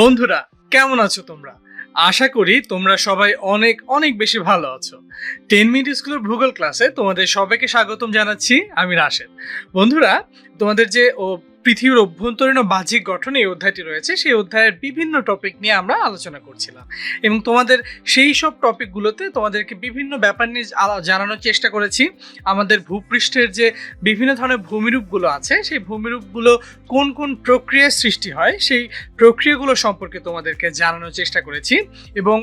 বন্ধুরা, কেমন আছো তোমরা? আশা করি তোমরা সবাই অনেক অনেক বেশি ভালো আছো। টেন মিনিট স্কুলের ভূগোল ক্লাসে তোমাদের সবাইকে স্বাগতম জানাচ্ছি আমি রাশেদ। বন্ধুরা, তোমাদের যে ও পৃথিবীর অভ্যন্তরীণ বাহ্যিক গঠন এই অধ্যায়টি রয়েছে। সেই অধ্যায়ের বিভিন্ন টপিক নিয়ে আমরা আলোচনা করছিলাম। এবং তোমাদের সেই সব টপিকগুলোতে তোমাদেরকে বিভিন্ন ব্যাপার নিয়ে জানানোর চেষ্টা করেছি। আমাদের ভূপৃষ্ঠের যে বিভিন্ন ধরনের ভূমিরূপগুলো আছে, সেই ভূমিরূপগুলো কোন কোন প্রক্রিয়ার সৃষ্টি হয়, সেই প্রক্রিয়াগুলো সম্পর্কে তোমাদেরকে জানানোর চেষ্টা করেছি। এবং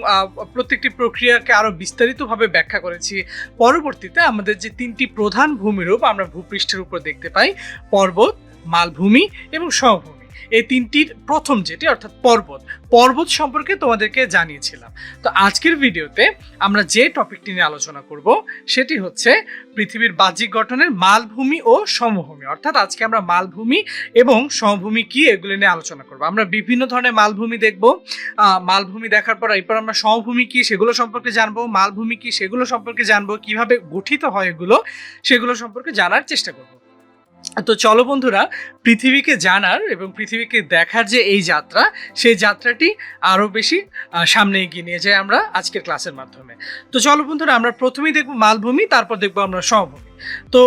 প্রত্যেকটি প্রক্রিয়াকে আরও বিস্তারিতভাবে ব্যাখ্যা করেছি। পরবর্তীতে আমাদের যে তিনটি প্রধান ভূমিরূপ আমরা ভূপৃষ্ঠের উপর দেখতে পাই, পর্বত মালভূমি এবং সমভূমি। এই তিনটির প্রথম যেটি, অর্থাৎ পর্বত পর্বত সম্পর্কে তোমাদেরকে জানিয়েছিলাম। তো আজকের ভিডিওতে আমরা যে টপিকটি নিয়ে আলোচনা করব, সেটি হচ্ছে পৃথিবীর বাহ্যিক গঠনের মালভূমি ও সমভূমি। অর্থাৎ আজকে আমরা মালভূমি এবং সমভূমি কি এগুলো নিয়ে আলোচনা করব। আমরা বিভিন্ন ধরনের মালভূমি দেখব। মালভূমি দেখার পর এরপর আমরা সমভূমি কি সেগুলো সম্পর্কে জানব, মালভূমি কি সেগুলো সম্পর্কে জানব, কীভাবে গঠিত হয় এগুলো সেগুলো সম্পর্কে জানার চেষ্টা করব। তো চলো বন্ধুরা, পৃথিবীকে জানার এবং পৃথিবীকে দেখার যে এই যাত্রা, সেই যাত্রাটি আরও বেশি সামনে এগিয়ে নিয়ে যাই আমরা আজকের ক্লাসের মাধ্যমে। তো চলো বন্ধুরা, আমরা প্রথমেই দেখব মালভূমি, তারপর দেখব আমরা সমভূমি। তো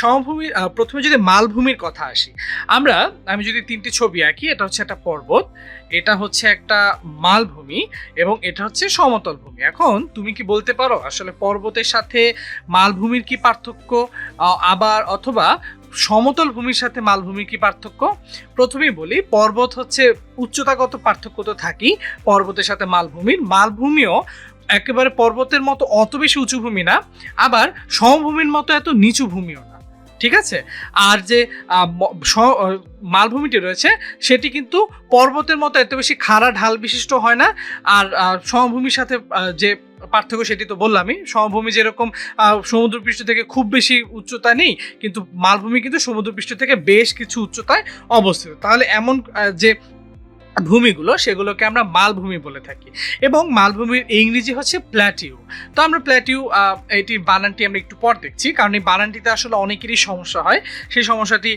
সমভূমি প্রথমে যদি মালভূমির কথা আসি, আমরা, আমি যদি তিনটি ছবি আঁকি, এটা হচ্ছে একটা পর্বত, এটা হচ্ছে একটা মালভূমি এবং এটা হচ্ছে সমতল ভূমি। এখন তুমি কি বলতে পারো আসলে পর্বতের সাথে মালভূমির কি পার্থক্য আবার অথবা সমতল ভূমির সাথে মালভূমি কি পার্থক্য? প্রথমেই বলি, পর্বত হচ্ছে উচ্চতাগত পার্থক্য তো থাকি পর্বতের সাথে মালভূমির। মালভূমিও একেবারে পর্বতের মতো অত বেশি উঁচু ভূমি না, আবার সমভূমির মতো এত নিচু ভূমিও না। ঠিক আছে? আর যে মালভূমিটি রয়েছে, সেটি কিন্তু পর্বতের মতো এত বেশি খাড়া ঢাল বিশিষ্ট হয় না। আর সমভূমির সাথে যে পার্থক্য সেটি তো বললামই, সমভূমি যেরকম সমুদ্রপৃষ্ঠ থেকে খুব বেশি উচ্চতা নেই, কিন্তু মালভূমি কিন্তু সমুদ্রপৃষ্ঠ থেকে বেশ কিছু উচ্চতায় অবস্থিত। তাহলে এমন যে ভূমিগুলো, সেগুলোকে আমরা মালভূমি বলে থাকি। এবং মালভূমির ইংরেজি হচ্ছে প্ল্যাটিউ তো আমরা প্ল্যাটিউ এটির বানানটি আমরা একটু পর দেখছি, কারণ এই বানানটিতে আসলে অনেকেরই সমস্যা হয়। সেই সমস্যাটি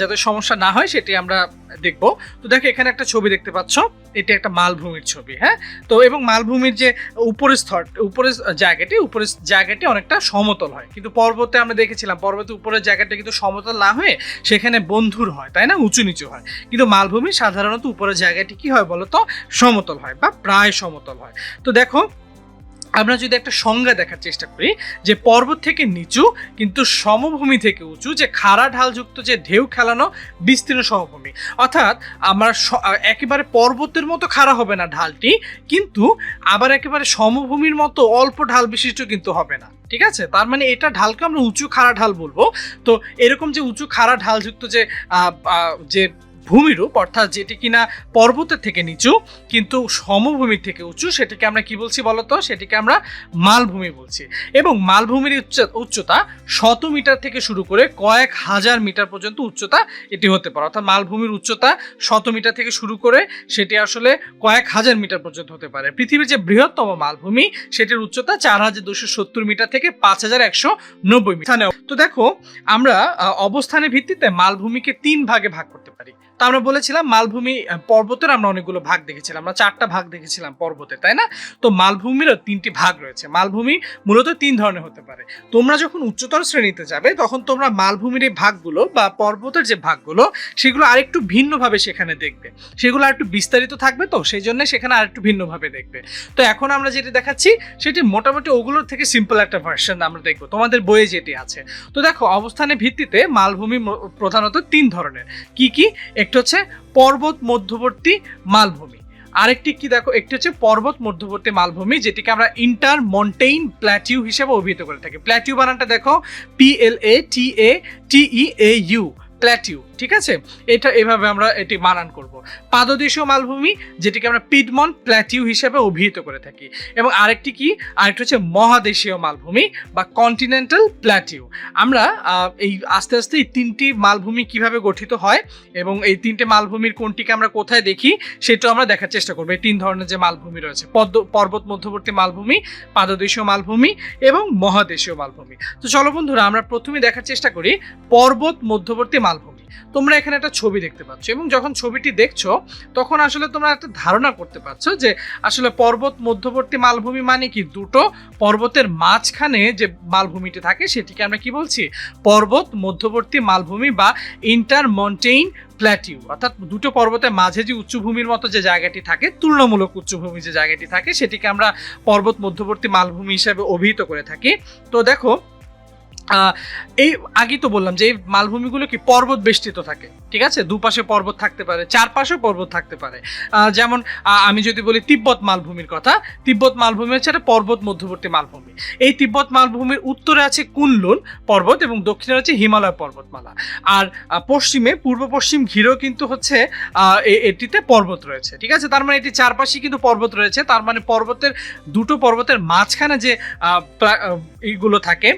যাতে সমস্যা না হয়, সেটি আমরা দেখব। তো দেখো, এখানে একটা ছবি দেখতে পাচ্ছ। এটি একটা মালভূমির ছবি হ্যাঁ? তো এবং মালভূমির যে উপরের স্তর, উপরের জায়গাটি উপরের জায়গাটি অনেকটা সমতল হয়। কিন্তু পর্বতে আমরা দেখেছিলাম, পর্বতে উপরের জায়গাটা কিন্তু সমতল না হয়ে সেখানে বন্ধুর হয়, তাই না? উঁচু নিচু হয়। কিন্তু মালভূমি সাধারণত উপরের জায়গাটি কি হয় বলতো? সমতল হয় বা প্রায় সমতল হয়। তো দেখো আমরা যদি একটা সংজ্ঞা দেখার চেষ্টা করি, যে পর্বত থেকে নিচু কিন্তু সমভূমি থেকে উঁচু, যে খাড়া ঢালযুক্ত যে ঢেউ খেলানো বিস্তীর্ণ সমভূমি। অর্থাৎ আমার একেবারে পর্বতের মতো খাড়া হবে না ঢালটি, কিন্তু আবার একেবারে সমভূমির মতো অল্প ঢাল বিশিষ্ট কিন্তু হবে না। ঠিক আছে? তার মানে এটা ঢালকে আমরা উঁচু খাড়া ঢাল বলব। তো এরকম যে উঁচু খাড়া ঢালযুক্ত যে যে ভূমিরূপ, অর্থাৎ যেটি কিনা পর্বতের থেকে নিচু, কিন্তু সমভূমির থেকে উঁচু, সেটিকে আমরা কি বলছি বলতো? সেটিকে আমরা মালভূমি বলছি। এবং মালভূমির উচ্চ- উচ্চতা শত মিটার থেকে শুরু করে কয়েক হাজার মিটার পর্যন্ত উচ্চতা এটি হতে পারে। অর্থাৎ মালভূমির উচ্চতা শত মিটার থেকে শুরু করে সেটি আসলে কয়েক হাজার মিটার পর্যন্ত হতে পারে। পৃথিবীর যে বৃহত্তম মালভূমি, সেটির উচ্চতা চার হাজার দুশো সত্তর মিটার থেকে পাঁচ হাজার একশো নব্বই মিটার। তো দেখো, আমরা অবস্থানের ভিত্তিতে মালভূমিকে তিন ভাগে ভাগ করতে পারি। তা আমরা বলেছিলাম মালভূমি পর্বতের আমরা অনেকগুলো ভাগ দেখেছিলাম। আমরা চারটা ভাগ দেখেছিলাম পর্বতে, তাই না? তো মালভূমিরও তিনটি ভাগ রয়েছে। মালভূমি মূলত তিন ধরনের হতে পারে। তোমরা যখন উচ্চতর শ্রেণীতে যাবে, তখন তোমরা মালভূমির এই ভাগগুলো বা পর্বতের যে ভাগগুলো, সেগুলো আরেকটু ভিন্নভাবে সেখানে দেখবে। সেগুলো আরেকটু বিস্তারিত থাকবে তো সেই জন্য সেখানে আরেকটু ভিন্নভাবে দেখবে। তো এখন আমরা যেটি দেখাচ্ছি, সেটি মোটামুটি ওগুলোর থেকে সিম্পল একটা ভার্সন আমরা দেখব। তোমাদের বইয়ে যেটি আছে। তো দেখো, অবস্থানের ভিত্তিতে মালভূমি প্রধানত তিন ধরনের। কি কি? একটি হচ্ছে পর্বত মধ্যবর্তী মালভূমি। আরেকটি কি দেখো, একটি হচ্ছে পর্বত মধ্যবর্তী মালভূমি, যেটিকে আমরা ইন্টার মন্টেইন প্ল্যাটিউ হিসেবে অভিহিত করে থাকি। প্ল্যাটিউ বানানটা দেখো P L A T A T E A U plateau. ঠিক আছে? এটা এভাবে আমরা এটি বানান করব। পাদদেশীয় মালভূমি, যেটিকে আমরা পিডমন প্ল্যাটিউ হিসেবে অভিহিত করে থাকি। এবং আরেকটি কি? আরেকটি হচ্ছে মহাদেশীয় মালভূমি বা কন্টিনেন্টাল প্ল্যাটিউ আমরা এই আস্তে আস্তে এই তিনটি মালভূমি কীভাবে গঠিত হয় এবং এই তিনটে মালভূমির কোনটিকে আমরা কোথায় দেখি, সেটাও আমরা দেখার চেষ্টা করব। এই তিন ধরনের যে মালভূমি রয়েছে, পদ্ম, পর্বত মধ্যবর্তী মালভূমি, পাদদেশীয় মালভূমি এবং মহাদেশীয় মালভূমি। তো চলো বন্ধুরা, আমরা প্রথমে দেখার চেষ্টা করি পর্বত মধ্যবর্তী মালভূমি। তোমরা এখানে একটা ছবি দেখতে পাচ্ছ এবং যখন ছবিটি দেখছ, তখন আসলে তোমরা একটা ধারণা করতে পারছ যে আসলে পর্বত মধ্যবর্তী মালভূমি মানে কি? দুটো পর্বতের মাঝখানে যে মালভূমিটি থাকে, সেটিকে আমরা কি বলছি? পর্বত মধ্যবর্তী মালভূমি বা ইন্টার মন্টেইন প্ল্যাটিউ। অর্থাৎ দুটো পর্বতের মাঝে যে উচ্চভূমির মতো যে জায়গাটি থাকে, তুলনামূলক উচ্চভূমি যে জায়গাটি থাকে, সেটিকে আমরা পর্বত মধ্যবর্তী মালভূমি হিসেবে অভিহিত করে থাকি। তো দেখো এই আগেই তো বললাম যে এই মালভূমিগুলো কি পর্বত বেষ্টিত থাকে, ঠিক আছে? দুপাশে পর্বত থাকতে পারে, চারপাশেও পর্বত থাকতে পারে। যেমন আমি যদি বলি তিব্বত মালভূমির কথা, তিব্বত মালভূমি হচ্ছে একটা পর্বত মধ্যবর্তী মালভূমি। এই তিব্বত মালভূমির উত্তরে আছে কুনলুন পর্বত এবং দক্ষিণে আছে হিমালয় পর্বতমালা। আর পশ্চিমে, পূর্ব পশ্চিম ঘিরেও কিন্তু হচ্ছে এটিতে পর্বত রয়েছে, ঠিক আছে? তার মানে এটি চারপাশে কিন্তু পর্বত রয়েছে। তার মানে পর্বতের, দুটো পর্বতের মাঝখানে যে এইগুলো থাকে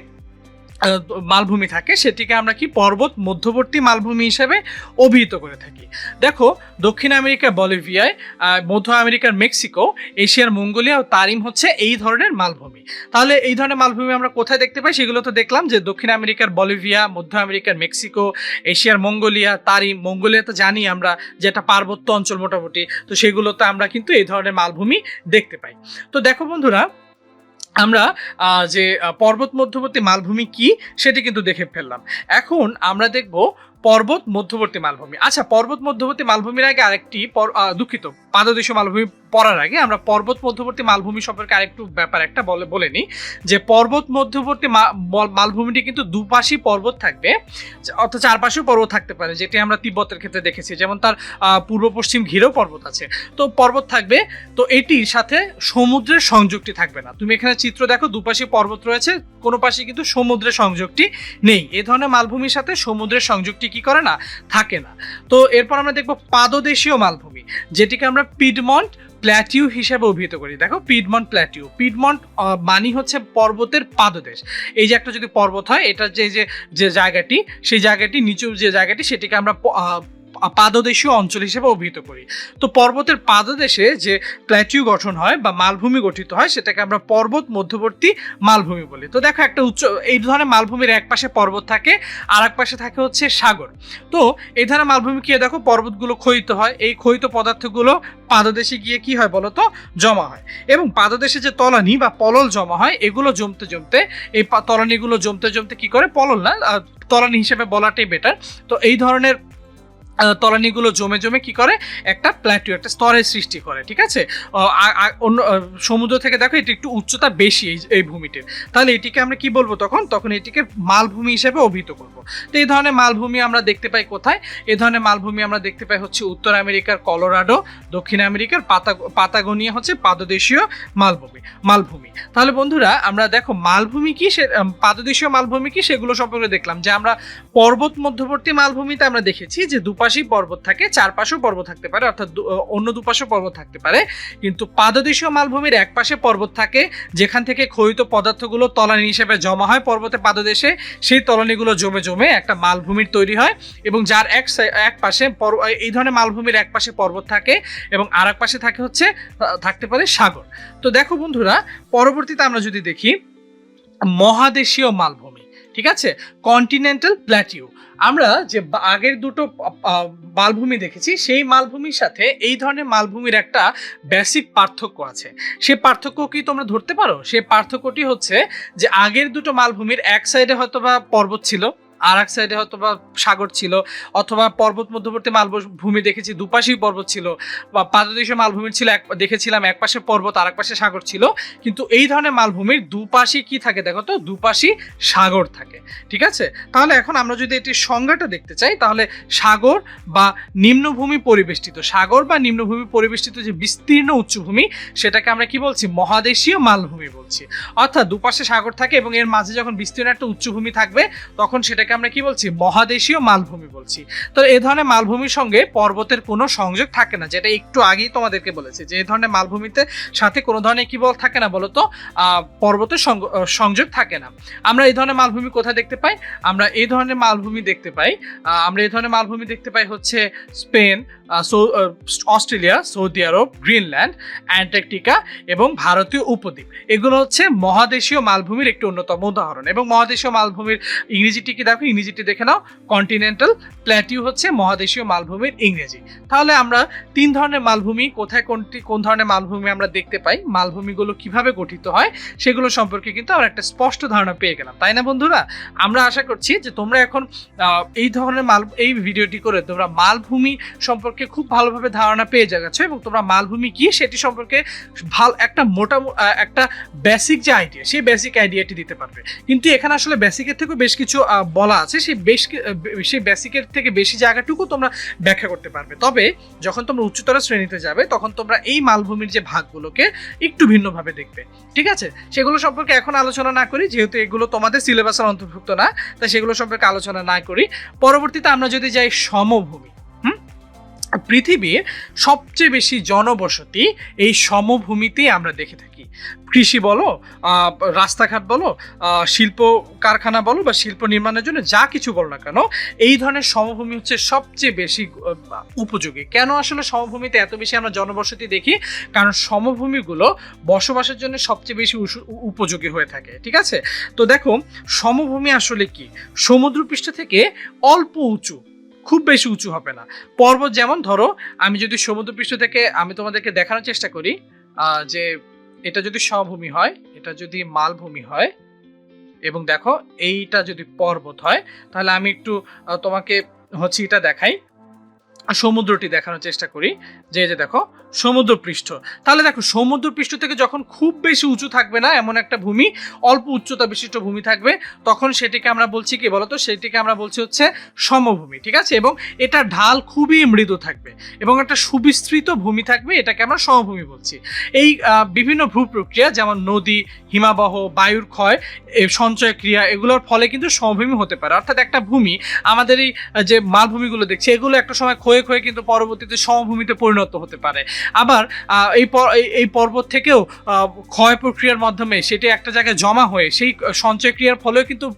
মালভূমি থাকে, সেটিকে আমরা কি পর্বত মধ্যবর্তী মালভূমি হিসেবে অভিহিত করে থাকি। দেখো, দক্ষিণ আমেরিকার বলিভিয়ায় মধ্য আমেরিকার মেক্সিকো, এশিয়ার মঙ্গোলিয়া ও তারিম হচ্ছে এই ধরনের মালভূমি। তাহলে এই ধরনের মালভূমি আমরা কোথায় দেখতে পাই? সেগুলো তো দেখলাম যে দক্ষিণ আমেরিকার বলিভিয়া, মধ্য আমেরিকার মেক্সিকো, এশিয়ার মঙ্গোলিয়া, তারিম, মঙ্গোলিয়া তো জানি আমরা যে একটা পার্বত্য অঞ্চল মোটামুটি, তো সেগুলোতে আমরা কিন্তু এই ধরনের মালভূমি দেখতে পাই। তো দেখো বন্ধুরা আমরা যে পর্বত মধ্যবর্তী মালভূমি কি সেটি কিন্তু দেখে ফেললাম। এখন আমরা দেখব পর্বত মধ্যবর্তী মালভূমি। আচ্ছা পর্বত মধ্যবর্তী মালভূমির আগে আরেকটি দুঃখিত, পাদদেশীয় মালভূমি পড়ার আগে আমরা পর্বত মধ্যবর্তী মালভূমি সম্পর্কে আরেকটু ব্যাপার একটা বলে বলে নিই, যে পর্বত মধ্যবর্তী মালভূমিটি কিন্তু দুপাশই পর্বত থাকবে অর্থাৎ চারপাশেও পর্বত থাকতে পারে, যেটি আমরা তিব্বতের ক্ষেত্রে দেখেছি। যেমন তার পূর্ব পশ্চিম ঘিরেও পর্বত আছে। তো পর্বত থাকবে, তো এটির সাথে সমুদ্রের সংযোগটি থাকবে না। তুমি এখানে চিত্র দেখো, দুপাশে পর্বত রয়েছে, কোনো পাশে কিন্তু সমুদ্রের সংযোগটি নেই। এ ধরনের মালভূমির সাথে সমুদ্রের সংযোগটি কি করে না, থাকে না। তো এরপর আমরা দেখব পাদদেশীয় মালভূমি, যেটিকে আমরা পিডমন্ট প্ল্যাটিউ হিসেবে অভিহিত করি। দেখো, পিডমন্ট প্ল্যাটিউ। পিডমন্ট মানি হচ্ছে পর্বতের পাদদেশ। এই যে একটা যদি পর্বত হয় এটার যে যে জায়গাটি, সেই জায়গাটি, নিচু যে জায়গাটি, সেটিকে আমরা পাদদেশীয় অঞ্চল হিসেবে অভিহিত করি। তো পর্বতের পাদদেশে যে প্ল্যাটিউ গঠন হয় বা মালভূমি গঠিত হয়, সেটাকে আমরা পর্বত মধ্যবর্তী মালভূমি বলি। তো দেখো একটা উচ্চ, এই ধরনের মালভূমির এক পাশে পর্বত থাকে আর এক পাশে থাকে হচ্ছে সাগর। তো এই ধরনের মালভূমি কি দেখো পর্বতগুলো ক্ষয়িত হয়। এই ক্ষয়িত পদার্থগুলো পাদদেশে গিয়ে কি হয় বলতো? জমা হয়। এবং পাদদেশে যে তলানি বা পলল জমা হয়, এগুলো জমতে জমতে, এই তলানিগুলো জমতে জমতে কি করে? পলল না তলানি হিসেবে বলাটাই বেটার তো এই ধরনের তলানিগুলো জমে জমে কি করে? একটা প্ল্যাটিউ একটা স্তরের সৃষ্টি করে, ঠিক আছে? অন্য সমুদ্র থেকে দেখো এটি একটু উচ্চতা বেশি এই ভূমিটির তাহলে এটিকে আমরা কি বলব তখন? তখন এটিকে মালভূমি হিসেবে অভিহিত করব। তো এই ধরনের মালভূমি আমরা দেখতে পাই কোথায়? এই ধরনের মালভূমি আমরা দেখতে পাই হচ্ছে উত্তর আমেরিকার কলোরাডো, দক্ষিণ আমেরিকার পাতা, পাতাগোনিয়া হচ্ছে পাদদেশীয় মালভূমি মালভূমি। তাহলে বন্ধুরা, আমরা দেখো মালভূমি কি সে পাদদেশীয় মালভূমি কি সেগুলো সম্পর্কে দেখলাম। যে আমরা পর্বত মধ্যবর্তী মালভূমিতে আমরা দেখেছি যে দুপাশেই পর্বত থাকে, চারপাশেও পর্বত থাকতে পারে, অর্থাৎ অন্য দুপাশেও পর্বত থাকতে পারে। কিন্তু পাদদেশীয় মালভূমির এক পাশে পর্বত থাকে, যেখান থেকে ক্ষয়িত পদার্থগুলো তলানি হিসেবে জমা হয় পর্বতে পাদদেশে। সেই তলানিগুলো জমে জমে একটা মালভূমির তৈরি হয় এবং যার এক এক পাশে এই ধরনের মালভূমির এক পাশে পর্বত থাকে এবং আর এক পাশে থাকে হচ্ছে থাকতে পারে সাগর। তো দেখো বন্ধুরা, পরবর্তীতে আমরা যদি দেখি, মহাদেশীয় মালভূমি, ঠিক আছে? কন্টিনেন্টাল প্ল্যাটিউ আমরা যে আগের দুটো মালভূমি দেখেছি, সেই মালভূমির সাথে এই ধরনের মালভূমির একটা বেসিক পার্থক্য আছে। সে পার্থক্য কি তোমরা ধরতে পারো? সে পার্থক্যটি হচ্ছে যে আগের দুটো মালভূমির এক সাইডে হয়তো বা পর্বত ছিল আর এক সাইডে হয়তো বা সাগর ছিল, অথবা পর্বত মধ্যবর্তী মালভূমি দেখেছি, দুপাশেই পর্বত ছিল, বা পাদদেশীয় মালভূমির ছিল, এক, দেখেছিলাম এক পাশে পর্বত আর এক পাশে সাগর ছিল, কিন্তু এই ধরনের মালভূমির দুপাশে কি থাকে দেখো তো? দুপাশই সাগর থাকে, ঠিক আছে? তাহলে এখন আমরা যদি এটির সংজ্ঞাটা দেখতে চাই, তাহলে সাগর বা নিম্নভূমি পরিবেষ্টিত, সাগর বা নিম্নভূমি পরিবেষ্টিত যে বিস্তীর্ণ উচ্চভূমি, সেটাকে আমরা কি বলছি? মহাদেশীয় মালভূমি বলছি। অর্থাৎ দুপাশে সাগর থাকে এবং এর মাঝে যখন বিস্তীর্ণ একটা উচ্চভূমি থাকবে, তখন সেটাকে আমরা কি বলছি? মহাদেশীয় মালভূমি বলছি। তো এই ধরনের মালভূমির সঙ্গে পর্বতের কোনো সংযোগ থাকে না, যেটা একটু আগেই তোমাদেরকে বলেছি। যে এই ধরনের মালভূমিতে সাথে কোনো ধরনের কি বল থাকে না বলতো? পর্বতের সংযোগ থাকে না। আমরা এই ধরনের মালভূমি কোথায় দেখতে পাই? আমরা এই ধরনের মালভূমি দেখতে পাই আমরা এই ধরনের মালভূমি দেখতে পাই হচ্ছে স্পেন অস্ট্রেলিয়া, সৌদি আরব, গ্রিনল্যান্ড, অ্যান্টার্কটিকা এবং ভারতীয় উপদ্বীপ। এগুলো হচ্ছে মহাদেশীয় মালভূমির একটি অন্যতম উদাহরণ। এবং মহাদেশীয় মালভূমির ইংরেজিটি কি দেখো? দেখো ইংরেজিটি দেখে নাও। কন্টিনেন্টাল প্ল্যাটিউ হচ্ছে মহাদেশীয় মালভূমির ইংরেজি। তাহলে আমরা তিন ধরনের মালভূমি কোথায় কোনটি কোন ধরনের মালভূমি আমরা দেখতে পাই মালভূমিগুলো কীভাবে গঠিত হয় সেগুলো সম্পর্কে কিন্তু আমরা একটা স্পষ্ট ধারণা পেয়ে গেলাম। তাই না বন্ধুরা? আমরা আশা করছি যে তোমরা এখন এই ধরনের মাল এই ভিডিওটি করে তোমরা মালভূমি সম্পর্কে খুব ভালোভাবে ধারণা পেয়ে যাচ্ছ এবং তোমরা মালভূমি কি সেটি সম্পর্কে ভালো একটা মোটা একটা বেসিক যে আইডিয়া সেই বেসিক আইডিয়াটি দিতে পারবে। কিন্তু এখানে আসলে বেসিকের থেকেও বেশ কিছু আহ, বলা আছে, সেই বেশ সেই বেসিকের থেকে বেশি জায়গাটুকু তোমরা ব্যাখ্যা করতে পারবে। তবে যখন তোমরা উচ্চতর শ্রেণীতে যাবে, তখন তোমরা এই মালভূমির যে ভাগগুলোকে একটু ভিন্নভাবে দেখবে। ঠিক আছে? সেগুলো সম্পর্কে এখন আলোচনা না করি, যেহেতু এগুলো তোমাদের সিলেবাসের অন্তর্ভুক্ত না, তাই সেগুলো সম্পর্কে আলোচনা না করি। পরবর্তীতে আমরা যদি যাই সমভূমি। পৃথিবীর সবচেয়ে বেশি জনবসতি এই সমভূমিতেই আমরা দেখে থাকি। কৃষি বলো রাস্তাঘাট বলো শিল্প কারখানা বলো বা শিল্প নির্মাণের জন্য যা কিছু বলো না কেন, এই ধরনের সমভূমি হচ্ছে সবচেয়ে বেশি উপযোগী। কেন আসলে সমভূমিতে এত বেশি আমরা জনবসতি দেখি? কারণ সমভূমিগুলো বসবাসের জন্য সবচেয়ে বেশি উপযোগী হয়ে থাকে, ঠিক আছে? তো দেখো, সমভূমি আসলে কি? সমুদ্রপৃষ্ঠ থেকে অল্প উঁচু। খুব বেশি উঁচু হবে না। পর্বত যেমন ধরো, আমি যদি সমুদ্রপৃষ্ঠ থেকে আমি তোমাদেরকে দেখানোর চেষ্টা করি যে এটা যদি সমভূমি হয়, এটা যদি মালভূমি হয়, এবং দেখো এইটা যদি পর্বত হয়, তাহলে আমি একটু তোমাকে হচ্ছে এটা দেখাই। সমুদ্রটি দেখানোর চেষ্টা করি। যে যে দেখো, সমুদ্রপৃষ্ঠ। তাহলে দেখো, সমুদ্রপৃষ্ঠ থেকে যখন খুব বেশি উঁচু থাকবে না, এমন একটা ভূমি, অল্প উচ্চতা বিশিষ্ট ভূমি থাকবে, তখন সেটিকে আমরা বলছি কি বলতো? সেটিকে আমরা বলছি হচ্ছে সমভূমি, ঠিক আছে? এবং এটা ঢাল খুবই মৃদু থাকবে এবং একটা সুবিস্তৃত ভূমি থাকবে, এটাকে আমরা সমভূমি বলছি। এই বিভিন্ন ভূ প্রক্রিয়া যেমন নদী, হিমাবহ, বায়ুর ক্ষয় সঞ্চয় ক্রিয়া, এগুলোর ফলে কিন্তু সমভূমি হতে পারে। অর্থাৎ একটা ভূমি, আমাদের এই যে মালভূমিগুলো দেখছি, এগুলো একটা সময় ক্ষয়ে ক্ষয়ে কিন্তু পরবর্তীতে সমভূমিতে পরিণত হতে পারে। আবার এই এই- পর্বত থেকেও ক্ষয় প্রক্রিয়ার মাধ্যমে সেটি একটা জায়গায় জমা হয়ে সেই সঞ্চয় ক্রিয়ার ফলেও কিন্তু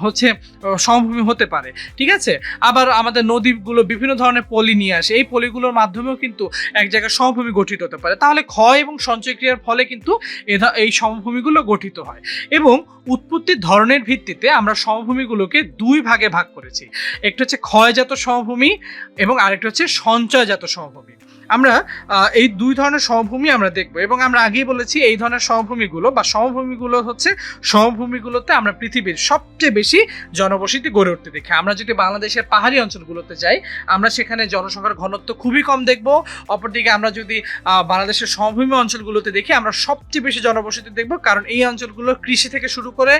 হচ্ছে সমভূমি হতে পারে। ঠিক আছে? আবার আমাদের নদীগুলো বিভিন্ন ধরনের পলি নিয়ে আসে। এই পলিগুলোর মাধ্যমেও কিন্তু এক জায়গায় সমভূমি গঠিত হতে পারে। তাহলে ক্ষয় এবং সঞ্চয় ক্রিয়ার ফলে কিন্তু এই সমভূমিগুলো গঠিত হয়। এবং উৎপত্তির ধরনের ভিত্তিতে আমরা সমভূমিগুলোকে দুই ভাগে ভাগ করেছি। একটা হচ্ছে ক্ষয়জাত সমভূমি এবং আরেকটা হচ্ছে সঞ্চয়জাত সমভূমি। আমরা এই দুই ধরনের সমভূমি আমরা দেখব। এবং আমরা আগেই বলেছি এই ধরনের সমভূমিগুলো বা সমভূমিগুলো হচ্ছে সমভূমিগুলোতে আমরা পৃথিবীর সবচেয়ে বেশি জনবসতি গড়ে উঠতে দেখি। আমরা যদি বাংলাদেশের পাহাড়ি অঞ্চলগুলোতে যাই, আমরা সেখানে জনসংখ্যার ঘনত্ব খুবই কম দেখব। অপরদিকে আমরা যদি বাংলাদেশের সমভূমি অঞ্চলগুলোতে দেখি, আমরা সবচেয়ে বেশি জনবসতি দেখব কারণ এই অঞ্চলগুলো কৃষি থেকে শুরু করে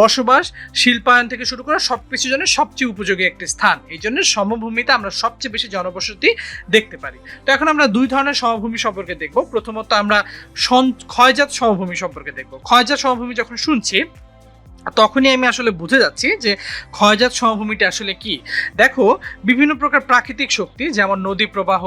বসবাস, শিল্পায়ন থেকে শুরু করে সব কিছুর জন্য সবচেয়ে উপযোগী একটি স্থান। এই জন্য সমভূমিতে আমরা সবচেয়ে বেশি জনবসতি দেখতে পারি। তো এখন আমরা দুই ধরনের সমভূমি সম্পর্কে দেখব। প্রথমত আমরা ক্ষয়জাত সমভূমি সম্পর্কে দেখব। ক্ষয়জাত সমভূমি যখন শুনছি তখনই আমি আসলে বুঝে যাচ্ছি যে ক্ষয়জাত সমভূমিটা আসলে কি। দেখো, বিভিন্ন প্রকার প্রাকৃতিক শক্তি, যেমন নদী প্রবাহ,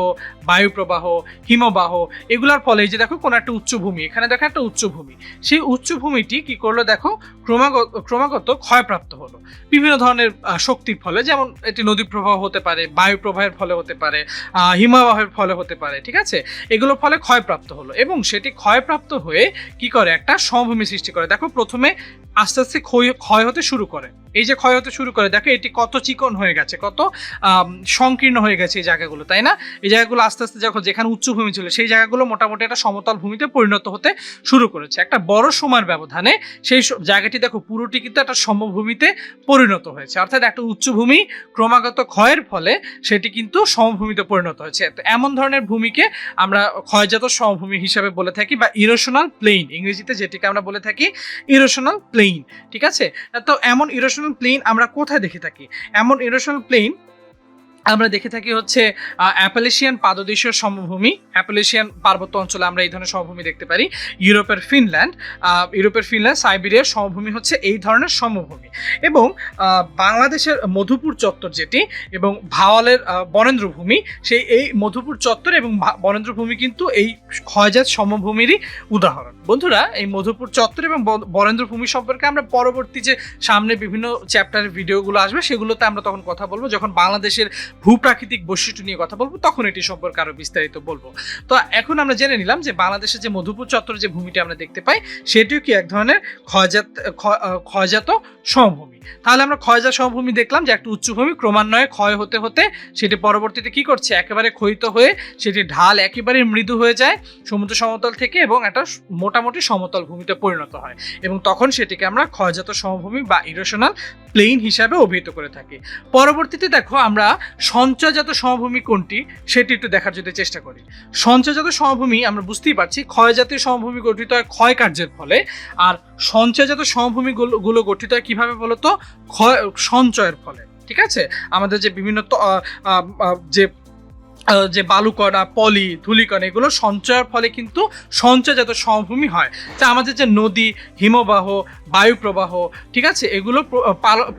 বায়ু প্রবাহ, হিমবাহ, এগুলোর ফলে যে দেখো কোনো একটা উচ্চভূমি এখানে দেখো একটা উচ্চভূমি সেই উচ্চভূমিটি কি করল দেখো? ক্রমাগত ক্রমাগত ক্ষয়প্রাপ্ত হলো। বিভিন্ন ধরনের শক্তির ফলে, যেমন এটি নদী প্রবাহ হতে পারে, বায়ু প্রবাহের ফলে হতে পারে হিমবাহের ফলে হতে পারে, ঠিক আছে? এগুলোর ফলে ক্ষয়প্রাপ্ত হলো এবং সেটি ক্ষয়প্রাপ্ত হয়ে কি করে? একটা সমভূমি সৃষ্টি করে। দেখো প্রথমে আস্তে আস্তে ক্ষয় হতে শুরু করে। এই যে ক্ষয় হতে শুরু করে, দেখো এটি কত চিকন হয়ে গেছে, কত সংকীর্ণ হয়ে গেছে এই জায়গাগুলো, তাই না? এই জায়গাগুলো আস্তে আস্তে দেখো যেখানে উচ্চভূমি ছিল, সেই জায়গাগুলো মোটামুটি একটা সমতল ভূমিতে পরিণত হতে শুরু করেছে। একটা বড় সময়ের ব্যবধানে সেই জায়গাটি দেখো পুরোটি কিন্তু একটা সমভূমিতে পরিণত হয়েছে। অর্থাৎ একটা উচ্চভূমি ক্রমাগত ক্ষয়ের ফলে সেটি কিন্তু সমভূমিতে পরিণত হয়েছে। তো এমন ধরনের ভূমিকে আমরা ক্ষয়জাত সমভূমি হিসাবে বলে থাকি বা ইরোশনাল প্লেইন ইংরেজিতে যেটিকে আমরা বলে থাকি ইরোশনাল প্লেইন ঠিক আছে? তো এমন ইরোশনাল প্লেন আমরা কোথায় দেখে থাকি? এমন ইরোশনাল প্লেন আমরা দেখে থাকি হচ্ছে অ্যাপালেশিয়ান পাদদেশীয় সমভূমি অ্যাপালেশিয়ান পার্বত্য অঞ্চলে আমরা এই ধরনের সমভূমি দেখতে পারি। ইউরোপের ফিনল্যান্ড ইউরোপের ফিনল্যান্ড সাইবেরিয়ার সমভূমি হচ্ছে এই ধরনের সমভূমি। এবং বাংলাদেশের মধুপুর চত্বর যেটি এবং ভাওয়ালের আহ, বরেন্দ্রভূমি সেই এই মধুপুর চত্বর এবং বরেন্দ্রভূমি কিন্তু এই ক্ষয়জাত সমভূমিরই উদাহরণ। বন্ধুরা এই মধুপুর চত্বর এবং বরেন্দ্রভূমি সম্পর্কে আমরা পরবর্তী যে সামনে বিভিন্ন চ্যাপ্টারের ভিডিওগুলো আসবে সেগুলোতে আমরা তখন কথা বলব। যখন বাংলাদেশের ভূপ্রাকৃতিক বৈশিষ্ট্য নিয়ে কথা বলব, তখন এটি সম্পর্কে আরও বিস্তারিত বলব। তো এখন আমরা জেনে নিলাম যে বাংলাদেশে যে মধুপুর চত্বরে যে ভূমিটি আমরা দেখতে পাই, সেটিও কি এক ধরনের ক্ষয়জাত ক্ষয়জাত সমভূমি? তাহলে আমরা ক্ষয়জাত সমভূমি দেখলাম যে একটা উচ্চভূমি ক্রমান্বয়ে ক্ষয় হতে হতে সেটি পরবর্তীতে কি করছে? একেবারে ক্ষয়িত হয়ে সেটি ঢাল একেবারে মৃদু হয়ে যায় সমুদ্র সমতল থেকে এবং একটা মোটামুটি সমতল ভূমিতে পরিণত হয় এবং তখন সেটিকে আমরা ক্ষয়জাত সমভূমি বা ইরোশনাল প্লেইন হিসাবে অভিহিত করে থাকি। পরবর্তীতে দেখো আমরা সঞ্চয়জাত সমভূমি কোনটি সেটি একটু দেখার জন্য চেষ্টা করি। সঞ্চয়জাত সমভূমি আমরা বুঝতেই পারছি ক্ষয়জাতীয় সমভূমি গঠিত হয় ক্ষয় কার্যের ফলে। আর সঞ্চয়জাত সমভূমি গুলো গঠিত হয় কীভাবে বলতো? ক্ষয়, সঞ্চয়ের ফলে। ঠিক আছে? আমাদের যে বিভিন্ন যে যে বালুকণা পলি ধূলিকণা এগুলো সঞ্চয়ের ফলে কিন্তু সঞ্চয়জাত সমভূমি হয়। তা আমাদের যে নদী, হিমবাহ, বায়ুপ্রবাহ, ঠিক আছে, এগুলো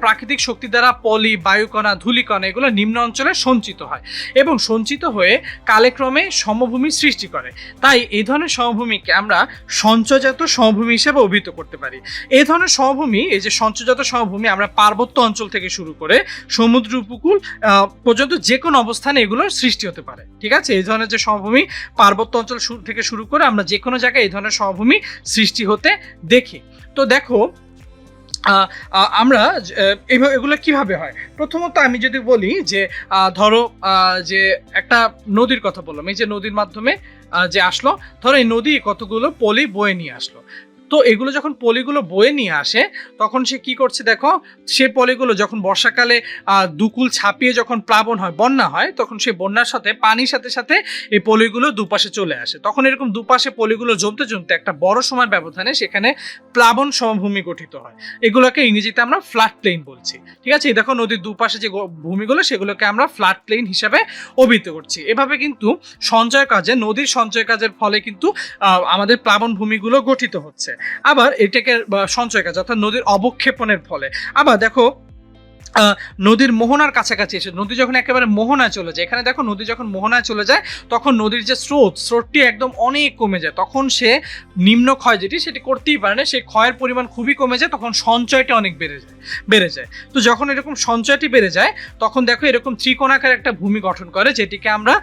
প্রাকৃতিক শক্তি দ্বারা পলি বায়ুকণা ধূলিকণা এগুলো নিম্ন অঞ্চলে সঞ্চিত হয় এবং সঞ্চিত হয়ে কালেক্রমে সমভূমি সৃষ্টি করে। তাই এই ধরনের সমভূমিকে আমরা সঞ্চয়জাত সমভূমি হিসেবে অভিহিত করতে পারি। এই ধরনের সমভূমি, এই যে সঞ্চয়জাত সমভূমি আমরা পার্বত্য অঞ্চল থেকে শুরু করে সমুদ্র উপকূল পর্যন্ত যে কোনো অবস্থানে এগুলোর সৃষ্টি হতে পারে। ঠিক আছে? এই ধরনের যে সমভূমি পার্বত্য অঞ্চল থেকে শুরু করে আমরা যে কোনো জায়গায় এই ধরনের সমভূমি সৃষ্টি হতে দেখি। তো দেখো আমরা এইভাবে এগুলো কীভাবে হয়? প্রথমত আমি যদি বলি যে ধরো যে একটা নদীর কথা বললাম। এই যে নদীর মাধ্যমে যে আসলো, ধরো এই নদী কতগুলো পলি বয়ে নিয়ে আসলো। তো এগুলো যখন পলিগুলো বয়ে নিয়ে আসে, তখন সে কি করছে দেখো? সে পলিগুলো যখন বর্ষাকালে দুকুল ছাপিয়ে যখন প্লাবন হয়, বন্যা হয়, তখন সেই বন্যার সাথে, পানির সাথে সাথে এই পলিগুলো দুপাশে চলে আসে। তখন এরকম দুপাশে পলিগুলো জমতে জমতে একটা বড় সময় ব্যবধানে সেখানে প্লাবন সমভূমি গঠিত হয়। এগুলোকে ইংরেজিতে আমরা ফ্ল্যাট প্লেন বলছি। ঠিক আছে? এই দেখো নদীর দুপাশে যে ভূমিগুলো, সেগুলোকে আমরা ফ্ল্যাট প্লেন হিসাবে অভিহিত করছি। এভাবে কিন্তু সঞ্চয় কাজে, নদীর সঞ্চয় কাজের ফলে কিন্তু আমাদের প্লাবন ভূমিগুলো গঠিত হচ্ছে। আবার এটাকে সঞ্চয় কাজ অর্থাৎ নদীর অবক্ষেপণের ফলে। আবার দেখো নদীর মোহনার কাছাকাছি এসে, নদী যখন একেবারে মোহনায় চলে যায়, এখানে দেখো নদী যখন মোহনায় চলে যায়, তখন নদীর যে স্রোত, স্রোতটি একদম অনেক কমে যায়। তখন সে নিম্ন ক্ষয় যেটি, সেটি করতেই পারে না, সেই ক্ষয়ের পরিমাণ খুবই কমে যায়, তখন সঞ্চয়টা অনেক বেড়ে যায় বেড়ে যায়। তো যখন এরকম সঞ্চয়টি বেড়ে যায়, তখন দেখো এরকম ত্রিকোণাকার একটা ভূমি গঠন করে, যেটিকে আমরা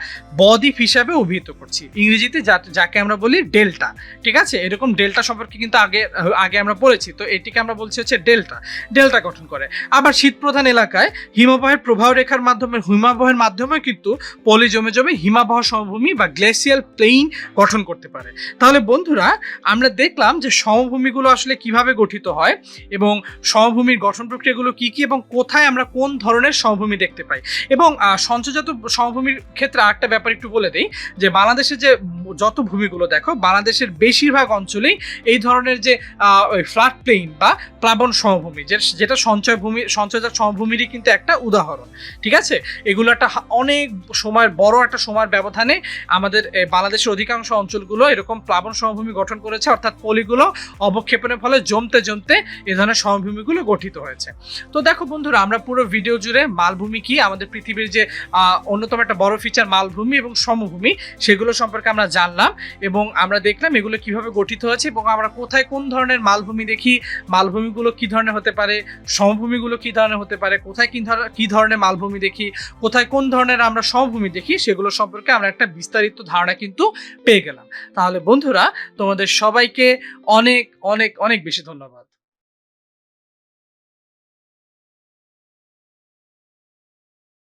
বদ্বীপ হিসাবে অভিহিত করছি। ইংরেজিতে যাকে আমরা বলি ডেল্টা, ঠিক আছে? এরকম ডেল্টা সম্পর্কে কিন্তু আগে আগে আমরা পড়েছি, তো এটিকে আমরা বলছি হচ্ছে ডেল্টা ডেল্টা গঠন করে। আবার শীত প্রধান এলাকায় হিমবাহের প্রবাহ রেখার মাধ্যমে, হিমাবহের মাধ্যমে কিন্তু পলি জমে জমে হিমাবহ সমভূমি বা গ্লেসিয়াল প্লেইন গঠন করতে পারে। তাহলে বন্ধুরা, আমরা দেখলাম যে সমভূমিগুলো আসলে কীভাবে গঠিত হয় এবং সমভূমির গঠন প্রক্রিয়াগুলো কি কি এবং কোথায় আমরা কোন ধরনের সমভূমি দেখতে পাই। এবং সঞ্চয়জাত সমভূমির ক্ষেত্রে আরেকটা ব্যাপার একটু বলে দিই যে বাংলাদেশে যে যত ভূমিগুলো দেখো, বাংলাদেশের বেশিরভাগ অঞ্চলেই এই ধরনের যে ফ্ল্যাট প্লেইন বা প্লাবন সমভূমি যেটা সঞ্চয় ভূমি, সঞ্চয়জাত সমভূমিরই কিন্তু একটা উদাহরণ, ঠিক আছে? এগুলো একটা অনেক সময়ের বড় একটা সময়ের ব্যবধানে আমাদের বাংলাদেশের অধিকাংশ অঞ্চলগুলো এরকম প্লাবন সমভূমি গঠন করেছে, অর্থাৎ পলিগুলো অবক্ষেপণের ফলে জমতে জমতে এ ধরনের সমভূমিগুলো গঠিত হয়েছে। তো দেখো বন্ধুরা, আমরা পুরো ভিডিও জুড়ে মালভূমি কি, আমাদের পৃথিবীর যে অন্যতম একটা বড় ফিচার মালভূমি এবং সমভূমি, সেগুলো সম্পর্কে আমরা জানলাম এবং আমরা দেখলাম এগুলো কীভাবে গঠিত হয়েছে এবং আমরা কোথায় কোন ধরনের মালভূমি দেখি, মালভূমিগুলো কি ধরনের হতে পারে, সমভূমিগুলো কি ধরনের হতে পারে, কোথায় কি কি ধরনের মালভূমি দেখি, কোথায় কোন ধরনের আমরা সমভূমি দেখি, সেগুলো সম্পর্কে আমরা একটা বিস্তারিত ধারণা কিন্তু পেয়ে গেলাম। তাহলে বন্ধুরা, তোমাদের সবাইকে অনেক অনেক অনেক বেশি ধন্যবাদ।